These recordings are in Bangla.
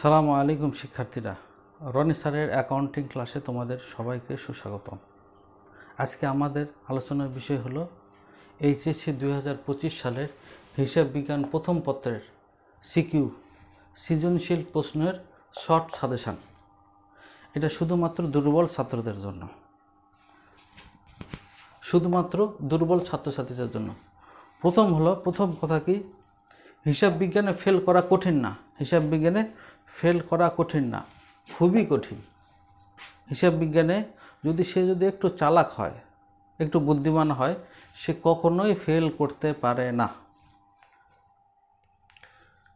সালামু আলাইকুম, শিক্ষার্থীরা। রনি স্যারের অ্যাকাউন্টিং ক্লাসে তোমাদের সবাইকে সুস্বাগতম। আজকে আমাদের আলোচনার বিষয় হলো এইচএসসি দুই হাজার পঁচিশ সালের হিসাব বিজ্ঞান প্রথম পত্রের সিকিউ সৃজনশীল প্রশ্নের শর্ট সাজেশান এটা শুধুমাত্র দুর্বল ছাত্রদের জন্য। শুধুমাত্র দুর্বল ছাত্রছাত্রীদের জন্য। প্রথম হলো, প্রথম কথা কি? হিসাব বিজ্ঞানে ফেল করা কঠিন না। হিসাব বিজ্ঞানে ফেল করা কঠিন না, খুবই কঠিন। হিসাব বিজ্ঞানে যদি সে যদি একটু চালাক হয়, একটু বুদ্ধিমান হয়, সে কখনোই ফেল করতে পারে না।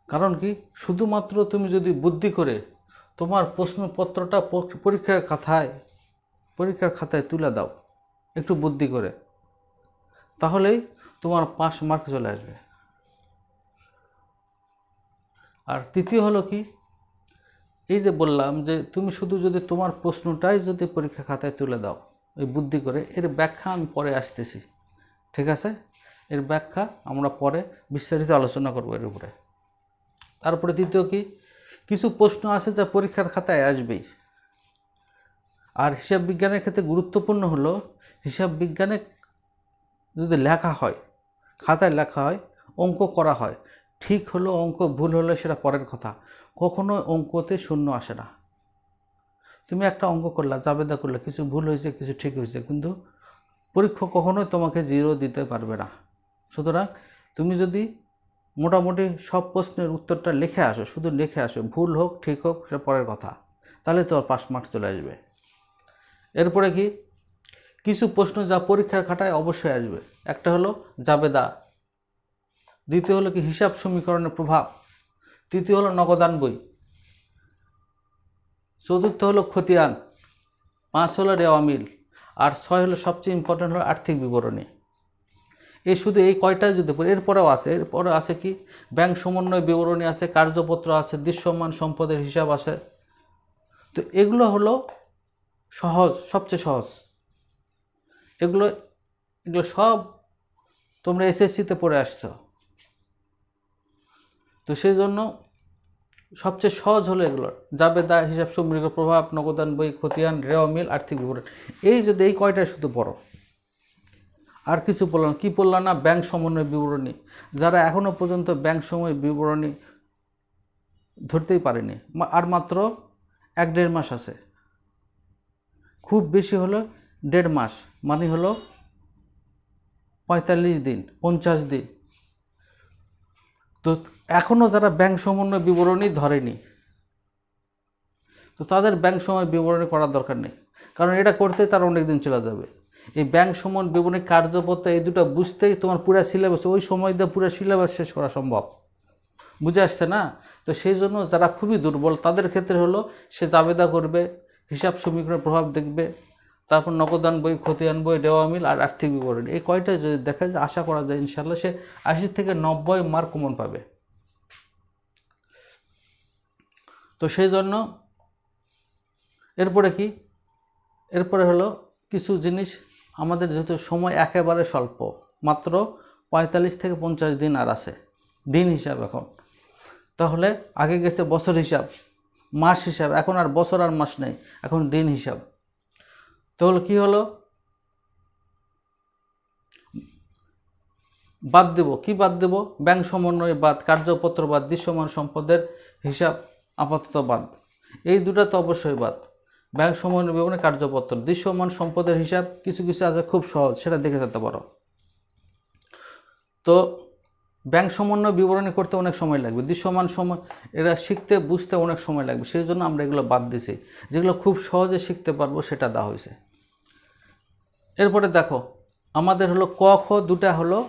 কারণ কি? শুধুমাত্র তুমি যদি বুদ্ধি করে তোমার প্রশ্নপত্রটা পরীক্ষার খাতায় পরীক্ষার খাতায় তুলে দাও, একটু বুদ্ধি করে, তাহলেই তোমার পাস মার্ক চলে আসবে। আর তৃতীয় হলো কি? এই যে বললাম যে তুমি শুধু যদি তোমার প্রশ্নটাই যদি পরীক্ষা খাতায় তুলে দাও, এই বুদ্ধি করে, এর ব্যাখ্যা আমি পরে আসতেছি, ঠিক আছে? এর ব্যাখ্যা আমরা পরে বিস্তারিত আলোচনা করব এর উপরে। তারপরে তৃতীয় কি? কিছু প্রশ্ন আছে যা পরীক্ষার খাতায় আসবেই। আর হিসাব বিজ্ঞানের ক্ষেত্রে গুরুত্বপূর্ণ হলো, হিসাব বিজ্ঞানে যদি লেখা হয়, খাতায় লেখা হয়, অঙ্ক করা হয় ঠিক হলো অঙ্ক, ভুল হলে সেটা পরের কথা। কখনো অঙ্কতে শূন্য আসে না। তুমি একটা অঙ্ক করলা, জাবেদা করলে কিছু ভুল হয়েছে, কিছু ঠিক হয়েছে, কিন্তু পরীক্ষক কখনোই তোমাকে জিরো দিতে পারবে না। সুতরাং তুমি যদি মোটামুটি সব প্রশ্নের উত্তরটা লিখে আসো, শুধু লিখে আসো, ভুল হোক, ঠিক হোক, সেটা পরের কথা, তাহলে তোমার পাস মার্ক চলে আসবে। এরপরে কি? কিছু প্রশ্ন যা পরীক্ষার খাটায় অবশ্যই আসবে। একটা হলো জাবেদা দ্বিতীয় হলো কি হিসাব সমীকরণের প্রভাব। তৃতীয় হলো নগদান বই। চতুর্থ হলো খতিয়ান। পাঁচ হলো রেওয়া মিল। আর ছয় হলো সবচেয়ে ইম্পর্টেন্ট হলো আর্থিক বিবরণী। এই শুধু এই কয়টা যদি পড়ি, এরপরেও আছে। এরপরে আছে কি? ব্যাংক সমন্বয় বিবরণী আছে, কার্যপত্র আছে, দৃশ্যমান সম্পদের হিসাব আছে। তো এগুলো হলো সহজ, সবচেয়ে সহজ। এগুলো এগুলো সব তোমরা এসএসসিতে পড়ে আসছো। তো সেই জন্য সবচেয়ে সহজ হলো এগুলো। যাবে জাবেদা, হিসাব সমৃদ্ধ প্রভাব, নগদান, বই, খতিয়ান, রেওয়া, মিল, আর্থিক বিবরণ। এই যদি এই কয়টাই শুধু পড়ো, আর কিছু পড়লাম কী পড়লাম না? ব্যাংক সমন্বয় বিবরণী। যারা এখনও পর্যন্ত ব্যাংক সময় বিবরণী ধরতেই পারেনি আর মাত্র এক দেড় মাস আছে। খুব বেশি হলো দেড় মাস মানে হলো পঁয়তাল্লিশ দিন, পঞ্চাশ দিন। তো এখনও যারা ব্যাংক সমন্বয় বিবরণী ধরেনি, তো তাদের ব্যাংক সময় বিবরণী করার দরকার নেই। কারণ এটা করতে তার অনেক দিন চলে যাবে। এই ব্যাংক সময় বিবরণী কার্যপত্র এই দুটো বুঝতেই তোমার পুরো সিলেবাস ওই সময় দিয়ে পুরো সিলেবাস শেষ করা সম্ভব। বুঝে আসছে না? তো সেই জন্য যারা খুবই দুর্বল, তাদের ক্ষেত্রে হলো সে জাবেদা করবে, হিসাব সমীকরণের প্রভাব দেখবে। তারপর নগদান বই খতিয়ান বই দেওয়া মিল আর আর্থিক বিবরণী। এই কয়টা যদি দেখা যায়, আশা করা যায় ইনশাল্লাহ সে আশি থেকে নব্বই মার্ক কমন পাবে। তো সেই জন্য এরপরে কি? এরপরে হলো কিছু জিনিস আমাদের যেহেতু সময় একেবারে স্বল্প, মাত্র পঁয়তাল্লিশ থেকে পঞ্চাশ দিন আর আছে, দিন হিসাব এখন। তাহলে আগে গেছে বছর হিসাব, মাস হিসাব, এখন আর বছর আর মাস নেই, এখন দিন হিসাব। তাহলে কি হলো? বাদ দেব। কি বাদ দেব? ব্যাংক সমন্বয় বাদ, কার্যপত্র বাদ, দৃশ্যমান সম্পদের হিসাব, আপাতত বাদ। এই দুটা তো অবশ্যই বাদ। ব্যাংক সমন্বয় বিবরণী, কার্যপত্র। দৃশ্যমান সম্পদের হিসাব, কিছু কিছু আছে খুব সহজ, সেটা দেখে যেতে পারো। তো ব্যাংক সমন্বয় বিবরণী করতে অনেক সময় লাগবে, দৃশ্যমান সময়, এরা শিখতে, বুঝতে অনেক সময় লাগবে। সেই জন্য আমরা এগুলো বাদ দিছি। যেগুলো খুব সহজে শিখতে পারব, সেটা দেওয়া হয়েছে। এরপরে দেখো, আমাদের হলো ক, খ দুটা হলো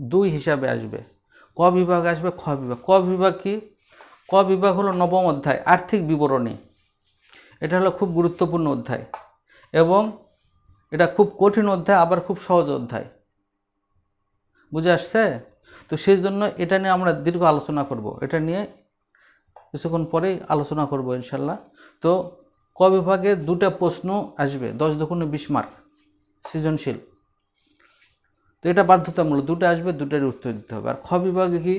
দুই হিসাবে আসবে। ক বিভাগ আসবে, খ বিভাগ। ক বিভাগ কি? ক বিভাগ হলো নবম অধ্যায়, আর্থিক বিবরণী। এটা হলো খুব গুরুত্বপূর্ণ অধ্যায়। এবং এটা খুব কঠিন অধ্যায়, আবার খুব সহজ অধ্যায়। বুঝে আসছে? তো সেই জন্য এটা নিয়ে আমরা দীর্ঘ আলোচনা করব। এটা নিয়ে কিছুক্ষণ পরেই আলোচনা করব ইনশাল্লাহ তো ক বিভাগে দুটা প্রশ্ন আসবে, দশ দক্ষিণে বিশ মার্ক, সৃজনশীল। তো এটা বাধ্যতামূলক, দুটো আসবে দুটারই উত্তর দিতে হবে। আর খ বিভাগে কি?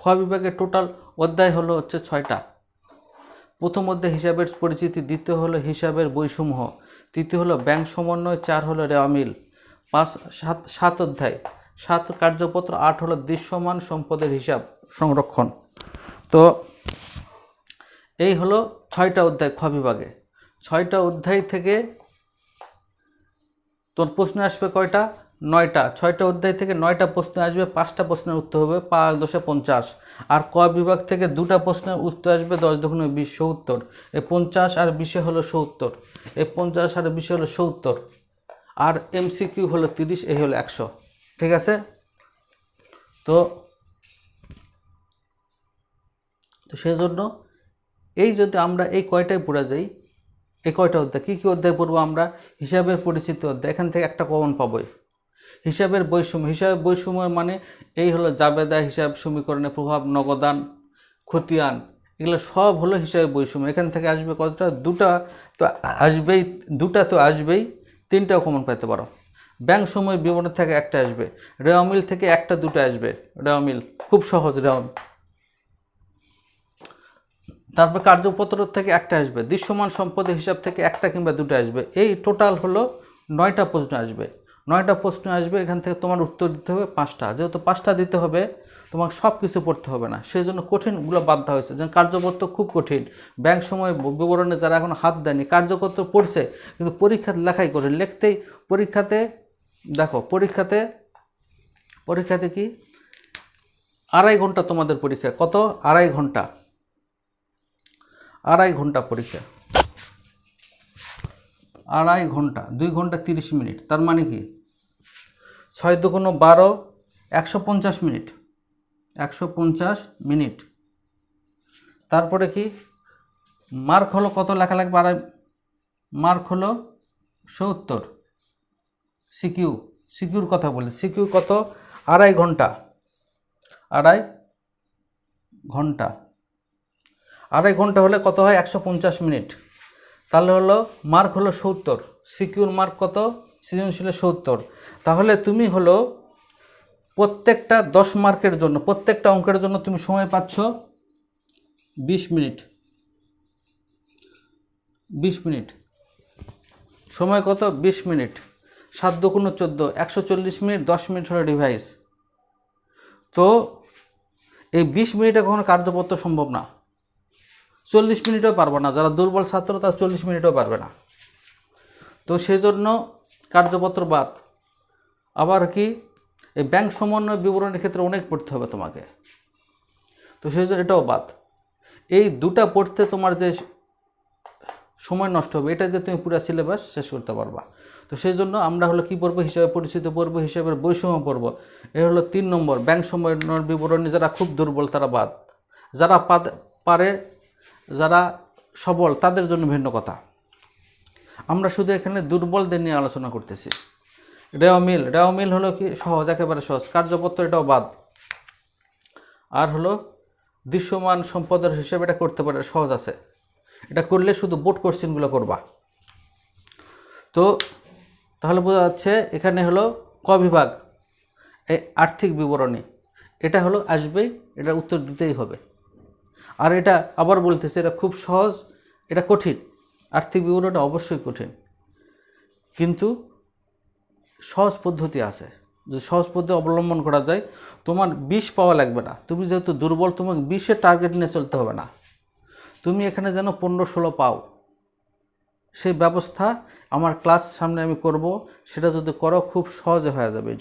খ বিভাগে টোটাল অধ্যায় হলো হচ্ছে ছয়টা। প্রথম অধ্যায় হিসাবের পরিচিতি, দ্বিতীয় হলো হিসাবের বৈসমূহ তৃতীয় হলো ব্যাংক সমন্বয়, চার হলো রেওয়ামিল পাঁচ, সাত সাত অধ্যায়। সাত কার্যপত্র, আট হলো দৃশ্যমান সম্পদের হিসাব সংরক্ষণ। তো এই হলো ছয়টা অধ্যায় খ বিভাগে। ছয়টা অধ্যায় থেকে তোর প্রশ্ন আসবে কয়টা? নয়টা। ছয়টা অধ্যায় থেকে নয়টা প্রশ্ন আসবে, পাঁচটা প্রশ্নের উত্তর হবে পাঁচ দশে পঞ্চাশ। আর ক বিভাগ থেকে দুটা প্রশ্নের উত্তর আসবে দশ দক্ষিণে বিশ সত্তর। এই পঞ্চাশ আর বিশে হলো সত্তর। এই পঞ্চাশ আর বিশে হলো সত্তর। আর এমসিকিউ হলো তিরিশ এই হলো একশো। ঠিক আছে? তো তো সেজন্য এই যদি আমরা এই কয়টায় পড়ে যাই এই কয়টা অধ্যায়? কী কী অধ্যায় পড়ব আমরা? হিসাবের পরিচিত অধ্যায়। এখান থেকে একটা কমন পাবোই। হিসাবের বৈষম্য। হিসাবের বৈষম্য মানে এই হলো জাবেদা, হিসাব সমীকরণের প্রভাব, নগদান, খতিয়ান। এগুলো সব হলো হিসাবে বৈষম্য। এখান থেকে আসবে কতটা? দুটা তো আসবেই, দুটা তো আসবেই, তিনটাও কমন পেতে পারো। ব্যাংক সময় বিবরণ থেকে একটা আসবে রেওয়ামিল থেকে একটা, দুটো আসবে রেওয়ামিল খুব সহজ রেওয়ামিল তারপর কার্যপত্র থেকে একটা আসবে, দৃশ্যমান সম্পদের হিসাব থেকে একটা কিংবা দুটো আসবে, এই টোটাল হলো নয়টা প্রশ্ন আসবে। নয়টা প্রশ্ন আসবে, এখান থেকে তোমার উত্তর দিতে হবে পাঁচটা, যেহেতু পাঁচটা দিতে হবে, তোমাকে সব কিছু পড়তে হবে না সেই জন্য কঠিনগুলো দেওয়া হয়েছে। যেমন কার্যপত্র খুব কঠিন, ব্যাংক সময় বিবরণে যারা এখন হাত দেয়নি কার্যপত্র পড়ছে, কিন্তু পরীক্ষা লেখাই করে লিখতেই পরীক্ষাতে দেখো, পরীক্ষাতে পরীক্ষাতে কি? আড়াই ঘণ্টা তোমাদের পরীক্ষা। কত? আড়াই ঘণ্টা। আড়াই ঘণ্টা পরীক্ষা। আড়াই ঘণ্টা, দুই ঘণ্টা তিরিশ মিনিট। তার মানে কি? ছয় দুগুণ বারো, একশো পঞ্চাশ মিনিট। একশো পঞ্চাশ মিনিট। তারপরে কি? মার্ক হলো কত? লেখা লাগবে আড়াই, মার্ক হলো সত্তর। সিকিউ, সিকিউর কথা বলি, সিকিউ কত? আড়াই ঘণ্টা আড়াই ঘণ্টা। আড়াই ঘণ্টা হলে কত হয়? একশো পঞ্চাশ মিনিট। তাহলে হলো মার্ক হলো সত্তর, সিকিউর মার্ক কত? সৃজনশীলের সত্তর। তাহলে তুমি হলো প্রত্যেকটা দশ মার্কের জন্য, প্রত্যেকটা অঙ্কের জন্য তুমি সময় পাচ্ছ বিশ মিনিট। বিশ মিনিট। সময় কত? বিশ মিনিট। সাত দুগুণ চোদ্দ, একশো চল্লিশ মিনিট, দশ মিনিট হলো ডিভাইস তো এই বিশ মিনিটে কখনো কার্যপত্র সম্ভব না। চল্লিশ মিনিটও পারবে না, যারা দুর্বল ছাত্র তারা চল্লিশ মিনিটও পারবে না। তো সেই জন্য কার্যপত্র বাদ। আবার কি, এই ব্যাংক সমন্বয় বিবরণের ক্ষেত্রে অনেক পড়তে হবে তোমাকে। তো সেই জন্য এটাও বাদ। এই দুটা পড়তে তোমার যে সময় নষ্ট হবে। এটা দিয়ে তুমি পুরো সিলেবাস শেষ করতে পারবা। তো সেই জন্য আমরা হলো কি পড়ব হিসাবে পরিচিত পড়ব হিসাবের বৈষম্য পর্ব এ হলো তিন নম্বর ব্যাংক সমন্বয় বিবরণী যারা খুব দুর্বল, তারা বাদ। যারা পারে, যারা সবল, তাদের জন্য ভিন্ন কথা। আমরা শুধু এখানে দুর্বলদের নিয়ে আলোচনা করতেছি। রেওয়া মিল রেওয়া মিল হলো কি? সহজ, একেবারে সহজ। কার্যপত্র এটাও বাদ। আর হলো দৃশ্যমান সম্পদের হিসেবে এটা করতে পারে, সহজ আছে। এটা করলে শুধু বোর্ড কোশ্চেনগুলো করবা। তো তাহলে বোঝা যাচ্ছে এখানে হলো ক বিভাগ? এই আর্থিক বিবরণী। এটা হলো আসবেই এটা উত্তর দিতেই হবে। আর এটা আবার বলতেছে, এটা খুব সহজ, এটা কঠিন। আর্থিক বিবরণটা অবশ্যই কঠিন। কিন্তু সহজ পদ্ধতি আছে। যদি সহজ পদ্ধতি অবলম্বন করা যায়, তোমার বিষ পাওয়া লাগবে না। তুমি যেহেতু দুর্বল, তোমাকে বিষের টার্গেট নিয়ে চলতে হবে না। তুমি এখানে যেন পনেরো ষোলো পাও। সেই ব্যবস্থা আমার ক্লাস সামনে আমি করব। সেটা যদি করো, খুব সহজে হয়ে যাবে